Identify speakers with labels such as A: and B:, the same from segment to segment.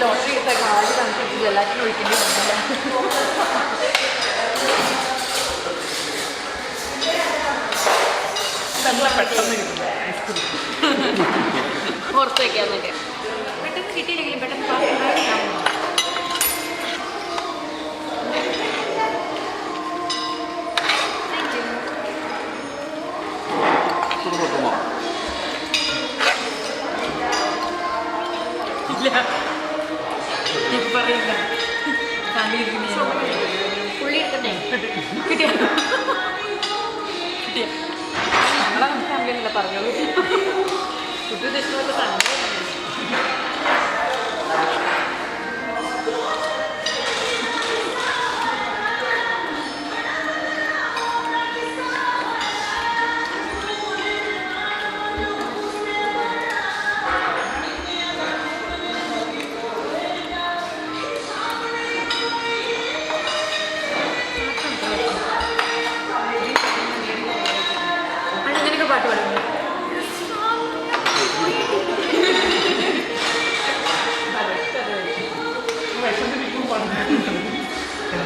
A: Lottery എടുത്ത കാൽ കണക്കിട്ട് എല്ലാത്തിനും ഒഴിക്കേണ്ടി വന്നില്ല
B: പെട്ടെന്ന്
A: പുറത്ത് വെക്കാന്നൊക്കെ പെട്ടെന്ന് കിട്ടിയില്ലെങ്കിലും പെട്ടെന്ന്
C: nila. Hindi pa rin.
B: Kami rin nila. Kulit
C: ka na eh.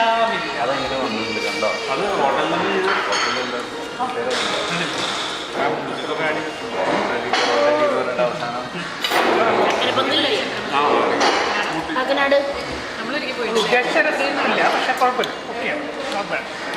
B: ശ്യാമില്ല
C: അതെങ്ങനെ വന്നിട്ടുണ്ട് കണ്ടോ അത് ഹോട്ടലിൽ
A: പോയിട്ട്
B: ഉദ്ദേശിച്ച രസമൊന്നുമില്ല പക്ഷെ കുഴപ്പമില്ല ഓക്കെയാണ് ബാഡ്